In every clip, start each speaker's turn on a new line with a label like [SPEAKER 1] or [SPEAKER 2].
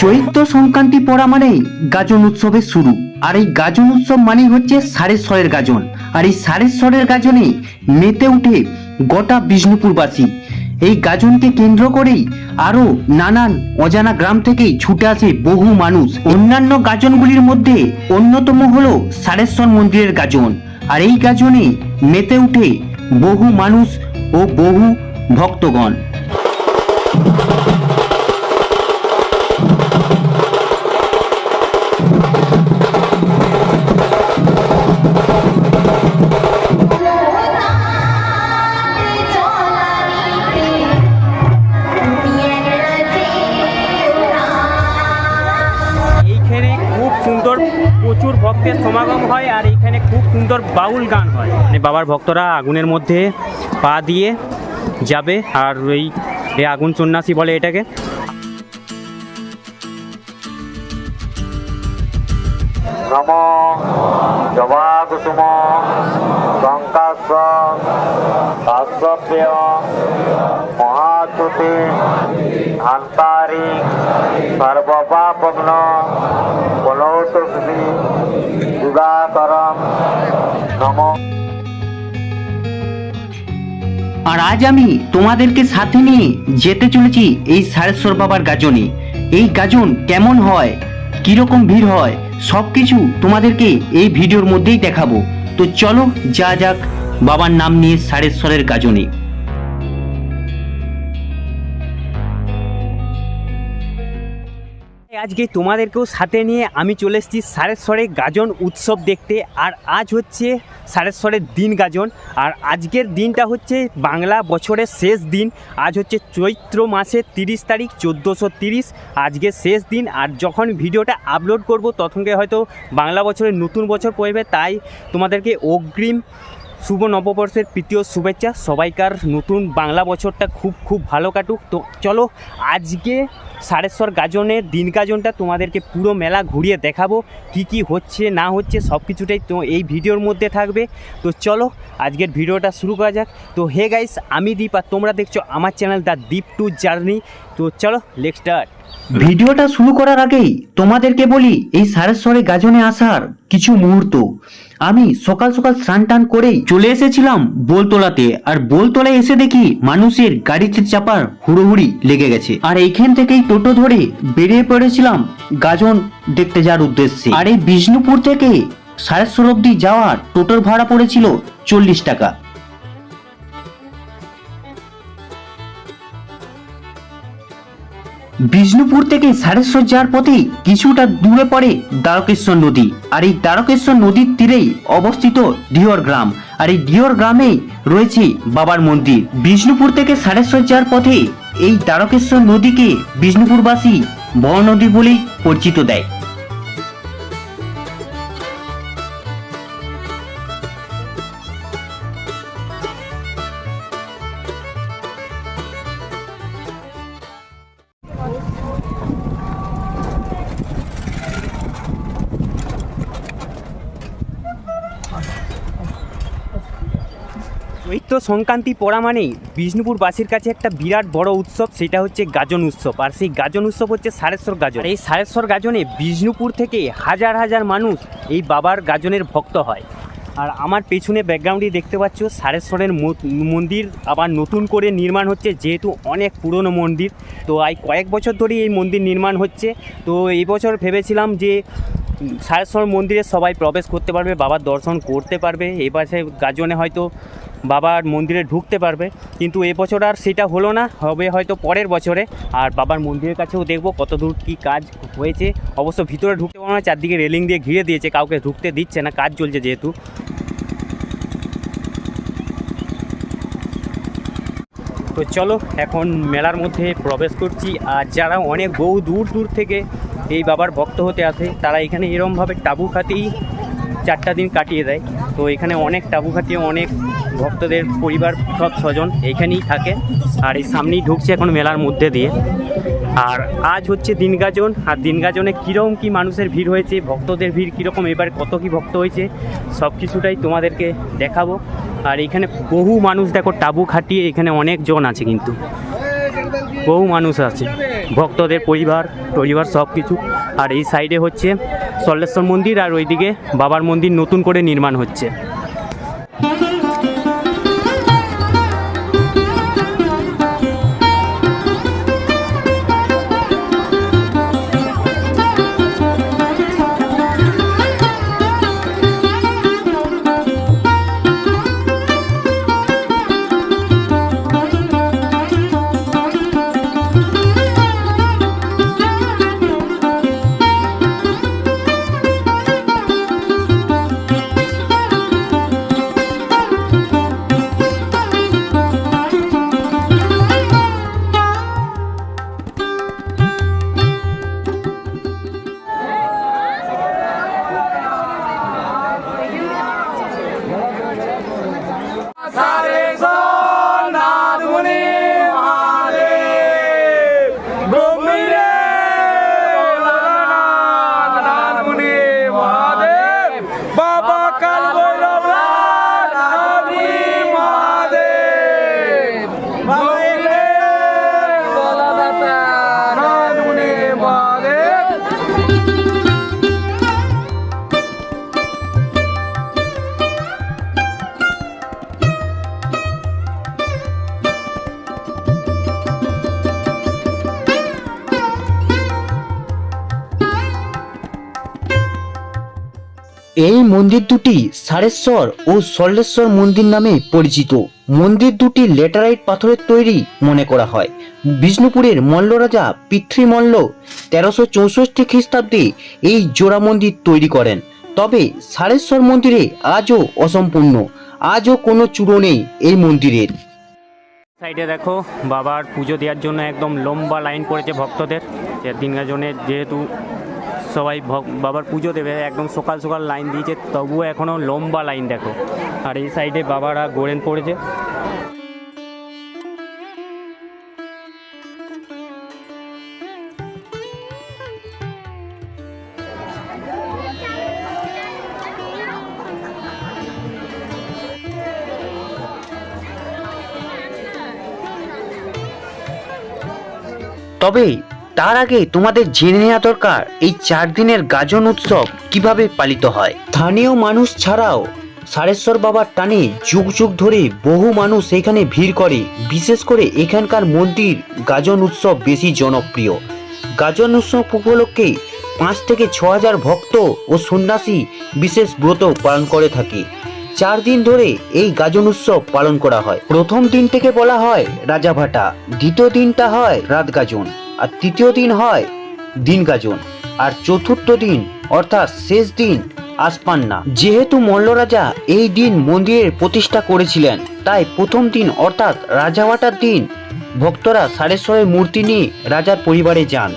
[SPEAKER 1] চৈত্র সংক্রান্তি পড়া মানেই গাজন উৎসবের শুরু। আর এই গাজন উৎসব মানেই হচ্ছে সারেশ্বরের গাজন। আর এই সারেশ্বরের গাজনে মেতে উঠে গোটা বিষ্ণুপুরবাসী। এই গাজনকে কেন্দ্র করেই আরও নানান অজানা গ্রাম থেকেই ছুটে আসে বহু মানুষ। অন্যান্য গাজনগুলির মধ্যে অন্যতম হল সারেশ্বর মন্দিরের গাজন। আর এই গাজনে মেতে উঠে বহু মানুষ ও বহু ভক্তগণ।
[SPEAKER 2] বাউল গান হয়। মানে বাবার ভক্তরা আগুনের মধ্যে পা দিয়ে যাবে আর ওই এই আগুন সন্ন্যাসী বলে এটাকে।
[SPEAKER 3] নম জবাকুসুম শঙ্কাশ্ব কাশ্যপেয় মহাতুতি ধান্তারি সর্বপাপগ্ন কলৌতুষ্টি যুগাকরম
[SPEAKER 1] আর আজ আমি তোমাদেরকে সাথে নিয়ে যেতে চলেছি এই সারেশ্বর বাবার গাজনে। এই গাজন কেমন হয়, কীরকম ভিড় হয় সব কিছু তোমাদেরকে এই ভিডিওর মধ্যেই দেখাবো। তো চলো যা যাক, বাবার নাম নিয়ে সারেশ্বরের গাজনে।
[SPEAKER 2] আজকে তোমাদেরকেও সাথে নিয়ে আমি চলে এসেছি সারেশ্বরে গাজন উৎসব দেখতে। আর আজ হচ্ছে সারেশ্বরের দিন গাজন। আর আজকের দিনটা হচ্ছে বাংলা বছরের শেষ দিন। আজ হচ্ছে চৈত্র মাসের তিরিশ তারিখ, চোদ্দোশো তিরিশ। আজকে শেষ দিন। আর যখন ভিডিওটা আপলোড করব তখনকে হয়তো বাংলা বছরের নতুন বছর পড়বে। তাই তোমাদেরকে অগ্রিম শুভ নববর্ষের তৃতীয় শুভেচ্ছা। সবাইকার নতুন বাংলা বছরটা খুব খুব ভালো কাটুক। তো চলো আজকে সারেশ্বর গাজনের দিন গাজনটা তোমাদেরকে পুরো মেলা ঘুরিয়ে দেখাবো, কি কি হচ্ছে, না হচ্ছে, সব কিছুটাই তো এই ভিডিওর মধ্যে থাকবে। তো চলো, আজকের ভিডিওটা শুরু করা যাক। তো হে গাইস, আমি দীপ আর তোমরা দেখছ আমার channel the deep to journey. তো চলো লেট
[SPEAKER 1] ভিডিওটা শুরু করার আগেই তোমাদেরকে বলি, এই সারেশ্বরে গাজনে আসার কিছু মুহূর্ত। আমি সকাল সকাল স্নান টান করেই চলে এসেছিলাম বোলতলাতে, আর বোলতলায় এসে দেখি মানুষের গাড়িতে চাপার হুড়োহুড়ি লেগে গেছে। আর এইখান থেকেই টোটো ধরে বেরিয়ে পড়েছিলাম গাজন দেখতে যাওয়ার উদ্দেশ্যে। আর এই বিষ্ণুপুর থেকে সারেশ্বর অব্দি যাওয়ার টোটোর ভাড়া পড়েছিল চল্লিশ টাকা। বিষ্ণুপুর থেকে সারেশ্বর যাওয়ার পথে কিছুটা দূরে পড়ে দ্বারকেশ্বর নদী। আর এই দ্বারকেশ্বর নদীর তীরেই অবস্থিত ডিওর গ্রাম। আর এই ডিওর গ্রামে রয়েছে বাবার মন্দির। বিষ্ণুপুর থেকে সারেশ্বর যাওয়ার পথে এই দ্বারকেশ্বর নদীকে বিষ্ণুপুরবাসী বড় নদী বলেই পরিচিত দেয়।
[SPEAKER 2] চৈত্র সংক্রান্তি পড়া মানেই বিষ্ণুপুরবাসীর কাছে একটা বিরাট বড় উৎসব, সেটা হচ্ছে গাজন উৎসব। আর সেই গাজন উৎসব হচ্ছে সারেশ্বর গাজন। এই সারেশ্বর গাজনে বিষ্ণুপুর থেকে হাজার হাজার মানুষ এই বাবার গাজনের ভক্ত হয়। আর আমার পেছনে ব্যাকগ্রাউন্ডে দেখতে পাচ্ছ, সারেশ্বরের মন্দির আবার নতুন করে নির্মাণ হচ্ছে, যেহেতু অনেক পুরনো মন্দির। তো এই কয়েক বছর ধরেই এই মন্দির নির্মাণ হচ্ছে। তো এই বছর ভেবেছিলাম যে সারেশ্বর মন্দিরে সবাই প্রবেশ করতে পারবে বাবার দর্শন করতে পারবে। পাশে গাজনে হয়তো বাবার মন্দিরে ঢুকতে পারবে। কিন্তু এবছর আর সেটা হলো না, হবে হয়তো পরের বছরে। আর বাবার মন্দিরের কাছেও দেখব কত দূর কী কাজ হয়েছে। অবশ্য ভিতরে ঢুকতে পারব না, চারদিকে রেলিং দিয়ে ঘিরে দিয়েছে, কাউকে ঢুকতে দিচ্ছে না, কাজ চলছে যেহেতু। তো চলো, এখন মেলার মধ্যে প্রবেশ করছি। আর যারা অনেক বহু দূর দূর থেকে এই বাবার ভক্ত হতে আসে, তারা এখানে এরমভাবে টাবু খাতেই চারটা দিন কাটিয়ে দেয়। তো এখানে অনেক টাবু খাটিয়ে অনেক ভক্তদের পরিবার সব স্বজন এইখানেই থাকে আর এই সামনেই ঢুকছে এখন মেলার মধ্যে দিয়ে। আর আজ হচ্ছে দিনগাজন, আর দিনগাজনে কীরকম কী মানুষের ভিড় হয়েছে, ভক্তদের ভিড় কীরকম, এবার কত কী ভক্ত হয়েছে, সব কিছুটাই তোমাদেরকে দেখাবো। আর এখানে বহু মানুষ, দেখো, টাবু খাটিয়ে এখানে অনেক জন আছে কিন্তু। বহু মানুষ আছে, ভক্তদের পরিবার পরিবার সব কিছু। আর এই সাইডে হচ্ছে সল্লেশ্বর মন্দির, আর ওইদিকে বাবার মন্দির নতুন করে নির্মাণ হচ্ছে।
[SPEAKER 1] এই মন্দির দুটি সারেশ্বর ও সল্লেশ্বর মন্দির নামে পরিচিত। মন্দির দুটি লেটারাইট পাথরের তৈরি মনে করা হয়। বিষ্ণুপুরের মল্ল রাজা পিতৃমল্ল তেরোশো চৌষট্টি খ্রিস্টাব্দে এই জোড়া মন্দির তৈরি করেন। তবে সারেশ্বর মন্দিরে আজও অসম্পূর্ণ। আজও কোনো চূড়ো নেই এই মন্দিরের।
[SPEAKER 2] সাইডে দেখো, বাবার পুজো দেওয়ার জন্য একদম লম্বা লাইন পড়েছে ভক্তদের। যে দিন যেহেতু সবাই বাবার পুজো দেবে, একদম সকাল সকাল লাইন দিয়েছে, তবুও এখনও লম্বা লাইন দেখো। আর এই সাইডে বাবারা গোড়েন পড়েছে।
[SPEAKER 1] তবে তার আগে তোমাদের জেনে নেওয়া দরকার, এই চার দিনের গাজন উৎসব কীভাবে পালিত হয়। স্থানীয় মানুষ ছাড়াও সারেশ্বর বাবার টানে যুগ যুগ ধরে বহু মানুষ এখানে ভিড় করে। বিশেষ করে এখানকার মন্দির গাজন উৎসব বেশি জনপ্রিয়। গাজন উৎসব উপলক্ষে পাঁচ থেকে ছ হাজার ভক্ত ও সন্ন্যাসী বিশেষ ব্রত পালন করে থাকে। চার দিন ধরে এই গাজন উৎসব পালন করা হয়। প্রথম দিন থেকে বলা হয় রাজাভাটা, দ্বিতীয় দিনটা হয় রাত গাজন আর তৃতীয় দিন হয় দিন গাজন আর চতুর্থ দিন, অর্থাৎ শেষ দিন আসপান্না যেহেতু মল্ল রাজা এই দিন মন্দিরের প্রতিষ্ঠা করেছিলেন, তাই প্রথম দিন, অর্থাৎ রাজাওয়াটার দিন, ভক্তরা সারেশ্বরের মূর্তি নিয়ে রাজার পরিবারে যান।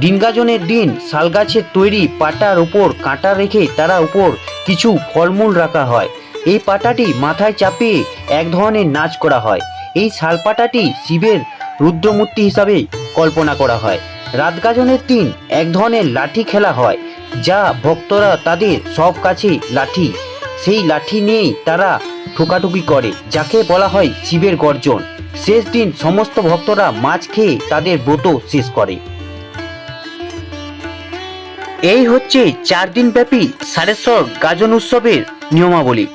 [SPEAKER 1] দিনগাজনের দিন শালগাছের তৈরি পাটার উপর কাঁটা রেখে তারা উপর কিছু ফলমূল রাখা হয়। এই পাটাটি মাথায় চাপিয়ে এক ধরনের নাচ করা হয়। এই শালপাটাটি শিবের রুদ্রমূর্তি হিসাবে কল্পনা করা হয়। রাত গাজনের দিন এক ধরনের লাঠি খেলা হয়, যা ভক্তরা তাদের সব কাছে লাঠি। সেই লাঠি নিয়েই তারা ঠোকাঠুকি করে, যাকে বলা হয় শিবের গর্জন। শেষ দিন সমস্ত ভক্তরা মাছ খেয়ে তাদের ব্রত শেষ করে। এই হচ্ছে চার দিন ব্যাপী সারেশ্বর গাজন উৎসবের নিয়মাবলী।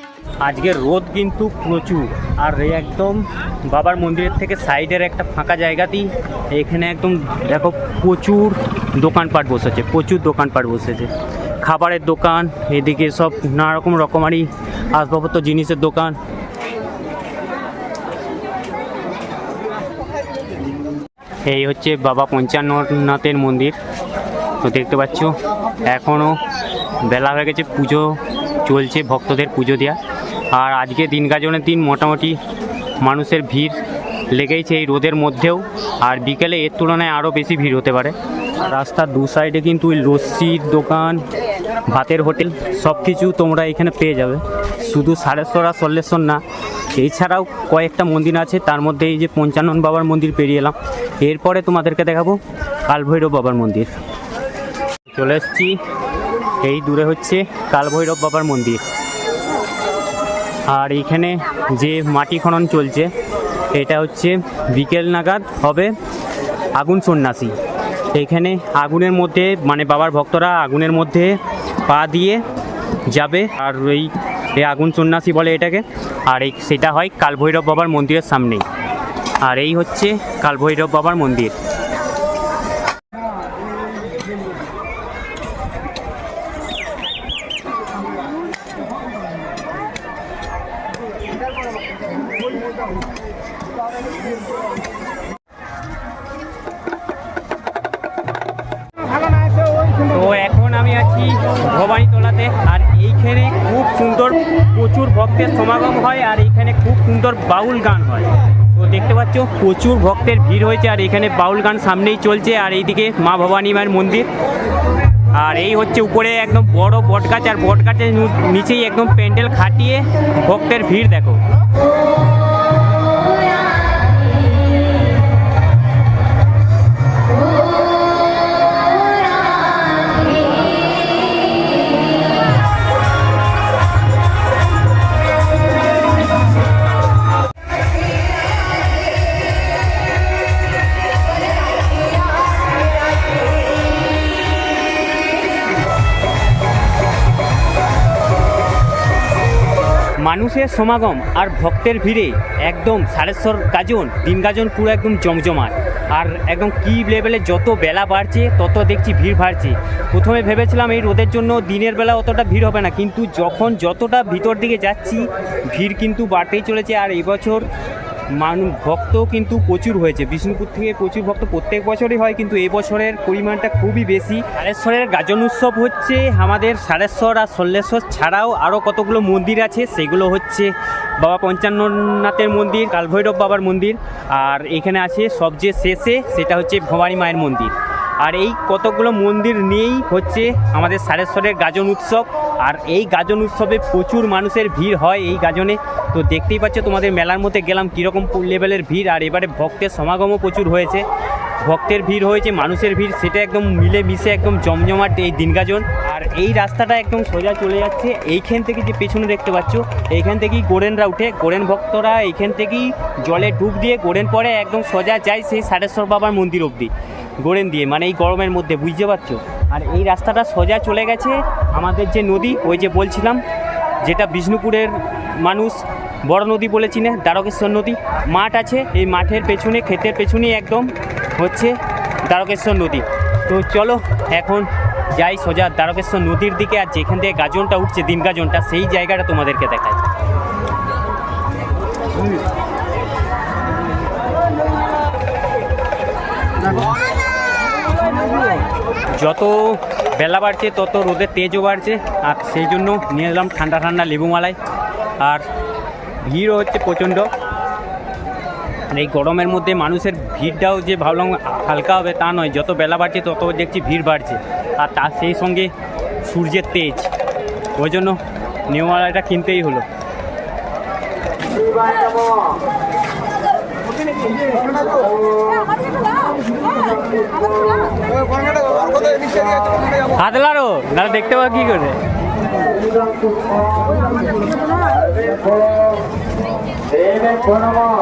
[SPEAKER 2] আজকের রোদ কিন্তু প্রচুর। আর একদম বাবার মন্দিরের থেকে সাইডের একটা ফাঁকা জায়গাতেই এখানে একদম দেখো প্রচুর দোকানপাট বসেছে, প্রচুর দোকানপাট বসেছে। খাবারের দোকান, এদিকে সব নানা রকম রকমারি আসবাবপত্র, জিনিসের দোকান। এই হচ্ছে বাবা পঞ্চান্ননাথের মন্দির। তো দেখতে পাচ্ছ এখনও বেলা হয়ে গেছে, পুজো চলছে, ভক্তদের পুজো দেওয়া আর আজকে দিন গাজনের দিন মোটামুটি মানুষের ভিড় লেগেইছে এই রোদের মধ্যেও। আর বিকেলে এর তুলনায় আরও বেশি ভিড় হতে পারে। রাস্তার দু সাইডে কিন্তু ওই লস্যির দোকান, ভাতের হোটেল সব কিছু তোমরা এখানে পেয়ে যাবে। শুধু সারেশ্বর আর সল্লেশ্বর না, এছাড়াও কয়েকটা মন্দির আছে, তার মধ্যে এই যে পঞ্চানন বাবার মন্দির পেরিয়ে এলাম। এরপরে তোমাদেরকে দেখাবো কালভৈরব বাবার মন্দির। চলে এসেছি, এই দূরে হচ্ছে কালভৈরব বাবার মন্দির। আর এইখানে যে মাটি খনন চলছে, এটা হচ্ছে বিকেল নাগাদ হবে আগুন সন্ন্যাসী। এইখানে আগুনের মধ্যে মানে বাবার ভক্তরা আগুনের মধ্যে পা দিয়ে যাবে, আর এই আগুন সন্ন্যাসী বলে এটাকে, আর এই সেটা হয় কালভৈরব বাবার মন্দিরের সামনেই। আর এই হচ্ছে কালভৈরব বাবার মন্দির। বাউল গান হয়। তো দেখতে পাচ্ছ, প্রচুর ভক্তের ভিড় হয়েছে, আর এখানে বাউল গান সামনেই চলছে, আর এইদিকে মা ভবানী মায়ের মন্দির। আর এই হচ্ছে উপরে একদম বড় বটগাছ, আর বটগাছের নিচেই একদম প্যান্ডেল খাটিয়ে ভক্তের ভিড় দেখো। মানুষের সমাগম আর ভক্তের ভিড়ে একদম সারেশ্বর গাজন, দিন গাজন পুরো একদম জমজমাট। আর একদম কি লেভেলে যত বেলা বাড়ছে, তত দেখছি ভিড় বাড়ছে। প্রথমে ভেবেছিলাম এই রোদের জন্য দিনের বেলা অতটা ভিড় হবে না, কিন্তু যখন যতটা ভিতর দিকে যাচ্ছি, ভিড় কিন্তু বাড়তেই চলেছে। আর এবছর মানুষ ভক্ত কিন্তু প্রচুর হয়েছে। বিষ্ণুপুর থেকে প্রচুর ভক্ত প্রত্যেক বছরই হয়, কিন্তু এবছরের পরিমাণটা খুবই বেশি। সারেশ্বরের গাজন উৎসব হচ্ছে, আমাদের সারেশ্বর আর সল্লেশ্বর ছাড়াও আরও কতগুলো মন্দির আছে, সেগুলো হচ্ছে বাবা পঞ্চান্ননাথের মন্দির, কালভৈরব বাবার মন্দির, আর এখানে আছে সবচেয়ে শেষে, সেটা হচ্ছে ভবানী মায়ের মন্দির। আর এই কতগুলো মন্দির নিয়েই হচ্ছে আমাদের সারেশ্বরের গাজন উৎসব। আর এই গাজন উৎসবে প্রচুর মানুষের ভিড় হয় এই গাজনে। তো দেখতেই পাচ্ছ তোমাদের মেলার মধ্যে গেলাম কীরকম লেভেলের ভিড়। আর এবারে ভক্তের সমাগমও প্রচুর হয়েছে। ভক্তের ভিড় হয়েছে, মানুষের ভিড়, সেটা একদম মিলে মিশে একদম জমজমাট এই দিনগাজন আর এই রাস্তাটা একদম সোজা চলে যাচ্ছে। এইখান থেকে যে পেছনে দেখতে পাচ্ছ, এইখান থেকেই গোরেনরা উঠে। গোরেন ভক্তরা এইখান থেকেই জলে ডুব দিয়ে গোরেন পরে একদম সোজা যায় সেই সারেশ্বর বাবার মন্দির অবধি। গোরেন দিয়ে মানে এই গরমের মধ্যে, বুঝতে পারছ? আর এই রাস্তাটা সোজা চলে গেছে আমাদের যে নদী, ওই যে বলছিলাম, যেটা বিষ্ণুপুরের মানুষ, বড় নদী বলে চিনে, দ্বারকেশ্বর নদী। মাঠ আছে, এই মাঠের পেছনে, ক্ষেতের পেছনেই একদম হচ্ছে দ্বারকেশ্বর নদী। তো চলো, এখন যাই সোজা দ্বারকেশ্বর নদীর দিকে, আর যেখান থেকে গাজনটা উঠছে, দিন গাজনটা, সেই জায়গাটা তোমাদেরকে দেখায় যত বেলা বাড়ছে, তত রোদের তেজও বাড়ছে, আর সেই জন্য নিয়ে এলাম ঠান্ডা ঠান্ডা লেবু মালাই আর ভিড়ও হচ্ছে প্রচণ্ড। এই গরমের মধ্যে মানুষের ভিড়টাও যে ভাবলাম হালকা হবে তা নয়, যত বেলা বাড়ছে, তত দেখছি ভিড় বাড়ছে। আর তার সেই সঙ্গে সূর্যের তেজ। ওই জন্য নেওয়ালাটা কিনতেই হলো।
[SPEAKER 3] নমঃ
[SPEAKER 2] হাতলারও দাদা দেখতে পাবো কী করে।
[SPEAKER 3] দেবেভ্যো নমঃ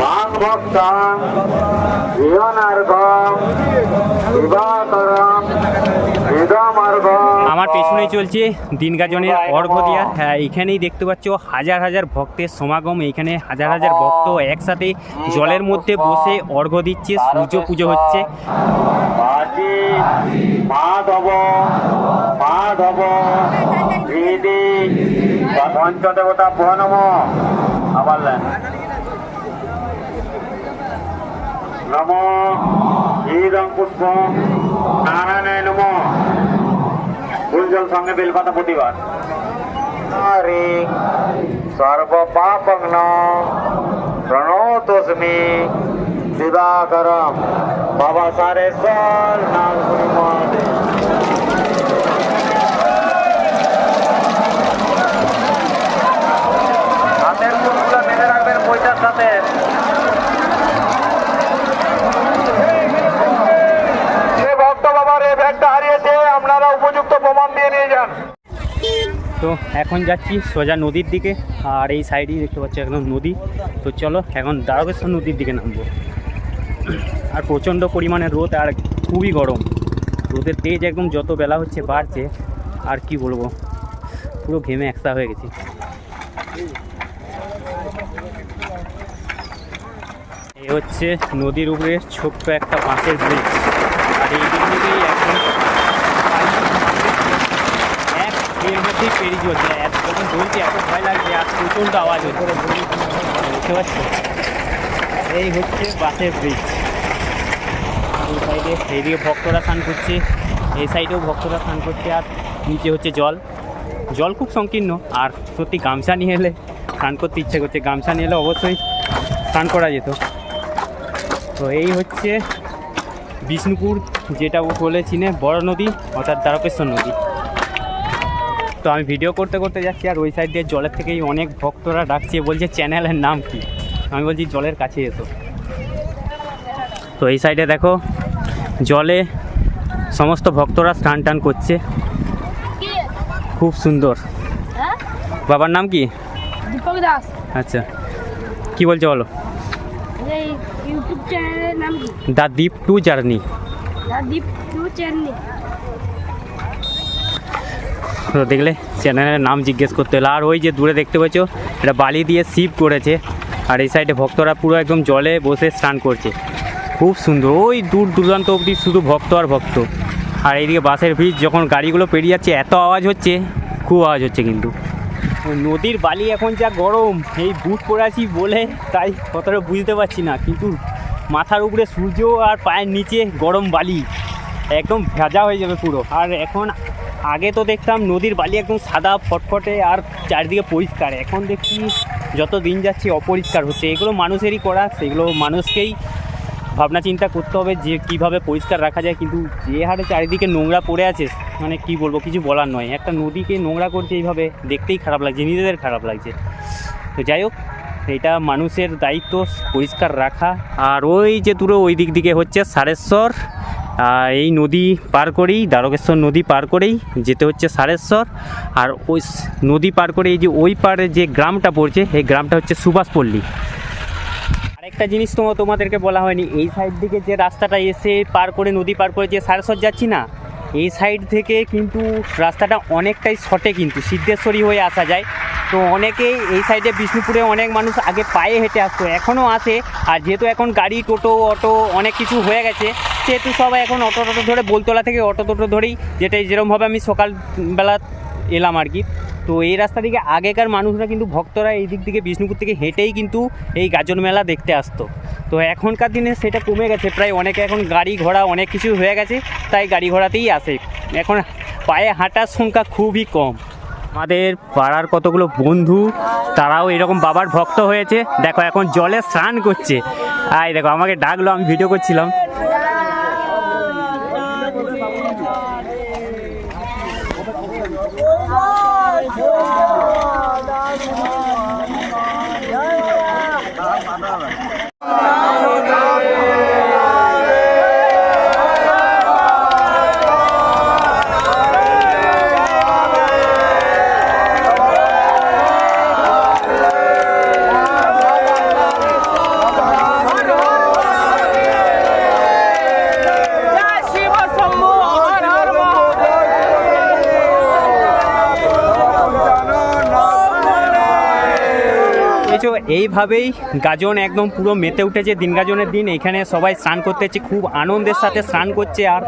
[SPEAKER 3] মাং
[SPEAKER 2] আমার পেছনেই চলছে দিন গাজনের অর্ঘ দিয়া হ্যাঁ এখানেই দেখতে পাচ্ছ হাজার হাজার ভক্তের সমাগম। এখানে হাজার হাজার ভক্ত একসাথে জলের মধ্যে বসে অর্ঘ দিচ্ছে সূর্য পুজো হচ্ছে।
[SPEAKER 3] পঞ্চদেবতা নম আবার নম পুষ্প নারায়ণায় নম ফুলজল সঙ্গে বেলপাতা প্রতিবার সর্ব সর্বপাপগ্ন প্রণতোস্মি দিবাকরম। বাবা সারেশ্বর নাগপুরি মহাদেব হাতের ফুলগুলো বেঁধে রাখবেন পয়সার সাথে যে ভক্ত বাবার এই ব্যাগটা হারিয়েছে আপনারা উপযুক্ত প্রমাণ দিয়ে নিয়ে যান
[SPEAKER 2] তো এখন যাচ্ছি সোজা নদীর দিকে, আর এই সাইডেই দেখতে পাচ্ছি একদম নদী। তো চলো এখন দ্বারকেশ্বর নদীর দিকে নামবো। আর প্রচণ্ড পরিমাণে রোদ আর খুবই গরম। রোদের তেজ একদম যত বেলা হচ্ছে বাড়ছে, আর কি বলব? পুরো ঘেমে একসা হয়ে গেছি। এ হচ্ছে নদীর উপরে ছোট্ট একটা বাঁশের ব্রিজ আর এই দিক থেকেই একদম এক মধ্যেই পেরিয়ে চলছে এত যখন বলছি, এত ভয় লাগছে, আর প্রচণ্ড আওয়াজ হচ্ছে। বুঝতে পারছ? এই হচ্ছে বাসের ব্রিজ এই সাইডে এইদিকে ভক্তরা স্নান করছে, এই সাইডেও ভক্তরা স্নান করছে, আর নিচে হচ্ছে জল। জল খুব সংকীর্ণ, আর সত্যি গামছা নিয়ে এলে স্নান করতে ইচ্ছে করছে। গামছা নিয়ে এলে অবশ্যই স্নান করা যেত। তো এই হচ্ছে বিষ্ণুপুর, যেটা বলে চিনে বড় নদী, অর্থাৎ দ্বারকেশ্বর নদী। তো আমি ভিডিও করতে করতে যাচ্ছি আর ওই সাইড দিয়ে জলের থেকেই অনেক ভক্তরা ডাকছে বলছে চ্যানেলের নাম কি? আমি বলছি জলের কাছে এসো। তো এই সাইডে দেখো জলে সমস্ত ভক্তরা স্নান টান করছে। খুব সুন্দর। বাবার নাম কি?
[SPEAKER 4] দীপক দাস।
[SPEAKER 2] আচ্ছা। কি বলছো বলো? দ্য দ্বীপ টু জার্নি।
[SPEAKER 4] দীপ টু
[SPEAKER 2] তো দেখলে চ্যানেলের নাম জিজ্ঞেস করতে হলো। আর ওই যে দূরে দেখতে পাচ্ছ, এটা বালি দিয়ে শিপ করেছে। আর এই সাইডে ভক্তরা পুরো একদম জলে বসে স্নান করছে। খুব সুন্দর, ওই দূর দূরান্ত অবধি শুধু ভক্ত আর ভক্ত। আর এইদিকে বাসের ব্রিজ, যখন গাড়িগুলো পেরিয়ে যাচ্ছে, এত আওয়াজ হচ্ছে, খুব আওয়াজ হচ্ছে কিন্তু। নদীর বালি এখন যা গরম, এই বুট পরে আছি বলে তাই কতটা বুঝতে পারছি না। কিন্তু মাথার উপরে সূর্য আর পায়ের নিচে গরম বালি, একদম ভেজা হয়ে যাবে পুরো। আর এখন আগে তো দেখতাম নদীর বালি একদম সাদা, ফটফটে আর চারিদিকে পরিষ্কার। এখন দেখছি যত দিন যাচ্ছে অপরিষ্কার হচ্ছে। এগুলো মানুষেরই করা, সেগুলো মানুষকেই ভাবনা চিন্তা করতে হবে যে কীভাবে পরিষ্কার রাখা যায়। কিন্তু যে হারে চারিদিকে নোংরা পড়ে আছে মানে কি বলব, কিছু বলার নয়। একটা নদীকে নোংরা করছে এইভাবে দেখতেই খারাপ লাগছে, নিজেদের খারাপ লাগছে। তো যাই হোক, এটা মানুষের দায়িত্ব, পরিষ্কার রাখা। আর ওই যে দূরে ওই দিক দিকে হচ্ছে সারেশ্বর। এই নদী পার করেই, দ্বারকেশ্বর নদী পার করেই যেতে হচ্ছে সারেশ্বর। আর ওই নদী পার করে এই যে ওই পারে যে গ্রামটা পড়ছে, এই গ্রামটা হচ্ছে সুভাষপল্লী। আরেকটা জিনিস তোমাদেরকে বলা হয়নি, এই সাইড দিকে যে রাস্তাটা এসে পার করে, নদী পার করে যে সারেশ্বর যাচ্ছি না এই সাইড থেকে কিন্তু রাস্তাটা অনেকটাই শর্টে কিন্তু, সিদ্ধেশ্বরী হয়ে আসা যায়। তো অনেকেই এই সাইডে বিষ্ণুপুরে অনেক মানুষ আগে পায়ে হেঁটে আসতো, এখনও আসে। আর যেহেতু এখন গাড়ি, টোটো, অটো অনেক কিছু হয়ে গেছে, সেহেতু সবাই এখন অটো টোটো ধরে, বোলতলা থেকে অটো টোটো ধরেই যেটাই যেরমভাবে আমি সকালবেলা এলাম আর কি। তো এই রাস্তা দিকে আগেকার মানুষরা কিন্তু ভক্তরা এই দিক থেকে বিষ্ণুপুর থেকে হেঁটেই কিন্তু এই গাজন মেলা দেখতে আসতো। তো এখনকার দিনে সেটা কমে গেছে, প্রায় অনেকে এখন গাড়ি ঘোড়া অনেক কিছু হয়ে গেছে, তাই গাড়ি ঘোড়াতেই আসে। এখন পায়ে হাঁটার সংখ্যা খুবই কম। আমাদের পাড়ার কতগুলো বন্ধু, তারাও এরকম বাবার ভক্ত হয়েছে। দেখো এখন জলে স্নান করছে। আই দেখো, আমাকে ডাকলো, আমি ভিডিও করছিলাম। এইভাবেই গাজন একদম পুরো মেতে উঠেছে দিন গাজনের দিন। এখানে সবাই স্নান করতে হচ্ছে খুব আনন্দের সাথে স্নান করছে আর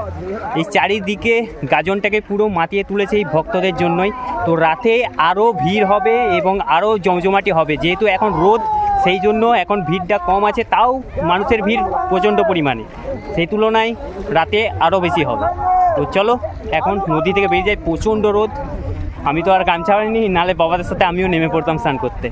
[SPEAKER 2] এই চারিদিকে গাজনটাকে পুরো মাতিয়ে তুলেছে এই ভক্তদের জন্যই। তো রাতে আরও ভিড় হবে এবং আরও জমজমাটি হবে। যেহেতু এখন রোদ, সেই জন্য এখন ভিড়টা কম আছে, তাও মানুষের ভিড় প্রচণ্ড পরিমাণে। সেই তুলনায় রাতে আরও বেশি হবে। তো চলো, এখন নদী থেকে বেরিয়ে যায় প্রচণ্ড রোদ। আমি তো আর গামছা পাইনি নালে বাবাদের সাথে আমিও নেমে পড়তাম স্নান করতে।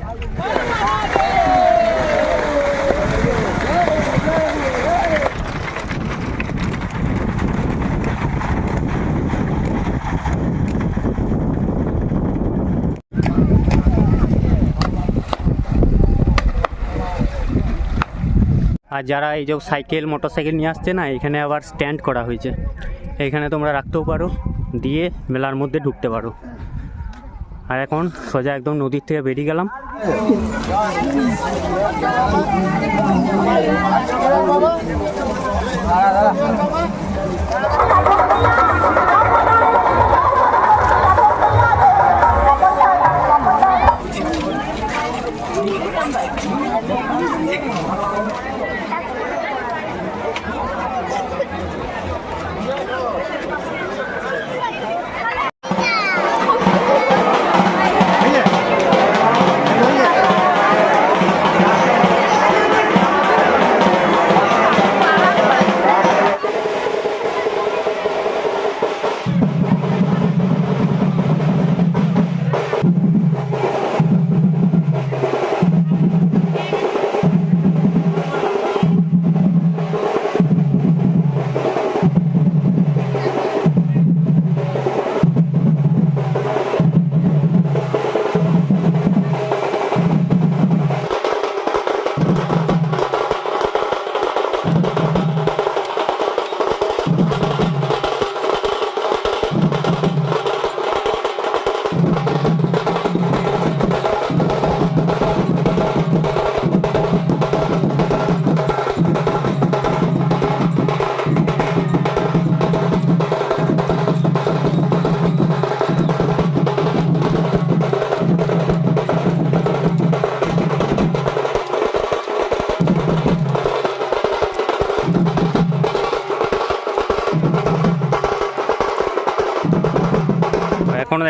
[SPEAKER 2] আর যারা এই যে সাইকেল মোটর সাইকেল নিয়ে আসছে না, এখানে আবার স্ট্যান্ড করা হয়েছে। এখানে তোমরা রাখতেও পারো, দিয়ে মেলার মধ্যে ঢুকতে পারো। আর এখন সোজা একদম নদীর থেকে বেরিয়ে গেলাম। এখনও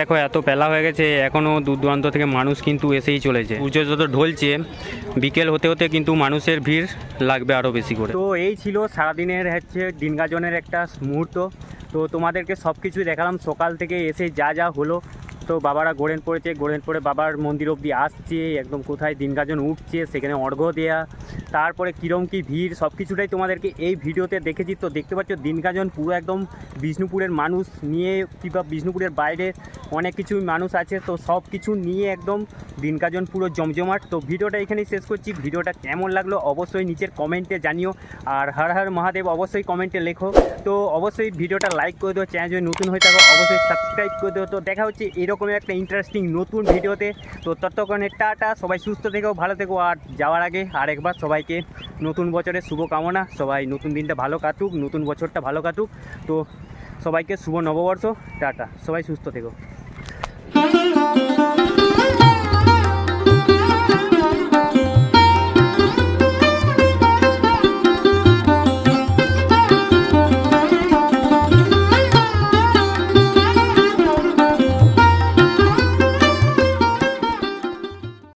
[SPEAKER 2] দেখো, এত পেলা হয়ে গেছে এখনও দূর দূরান্ত থেকে মানুষ কিন্তু এসেই চলেছে। সূর্য যত ঢলছে, বিকেল হতে হতে কিন্তু মানুষের ভিড় লাগবে আরও বেশি করে। তো এই ছিল সারাদিনের হচ্ছে দিন গাজনের একটা মুহূর্ত। তো তোমাদেরকে সব কিছুই দেখালাম। সকাল থেকে এসে যা যা হলো তো বাবারা গোড়েন পড়েছে, গোড়েন পড়ে বাবার মন্দির অবধি আসছে, একদম কোথায় দিন গাজন উঠছে, সেখানে অর্ঘ্য দেয়া। তারপরে কীরম কী ভিড়, সব কিছুটাই তোমাদেরকে এই ভিডিওতে দেখেছি। তো দেখতে পাচ্ছ দিন গাজন পুরো একদম বিষ্ণুপুরের মানুষ নিয়ে, কিংবা বিষ্ণুপুরের বাইরে অনেক কিছু মানুষ আছে। তো সব কিছু নিয়ে একদম দিন গাজন পুরো জমজমাট। তো ভিডিওটা এখানেই শেষ করছি। ভিডিওটা কেমন লাগল অবশ্যই নিচের কমেন্টে জানিও। আর হর হর মহাদেব অবশ্যই কমেন্টে লেখো। তো অবশ্যই ভিডিওটা লাইক করে দিও। চ্যানেল যদি নতুন হয়ে থাকো, অবশ্যই সাবস্ক্রাইব করে দিও। তো দেখা হচ্ছে এরকমই একটা ইন্টারেস্টিং নতুন ভিডিওতে তো। ততক্ষণে টাটা, সবাই সুস্থ থেকেও ভালো থেকো, আর যাওয়ার আগে আরেকবার সবাইকে নতুন বছরের শুভকামনা। সবাই নতুন দিনটা ভালো কাটুক, নতুন বছরটা ভালো কাটুক। তো সবাইকে শুভ নববর্ষ, টাটা, সবাই সুস্থ থেকো।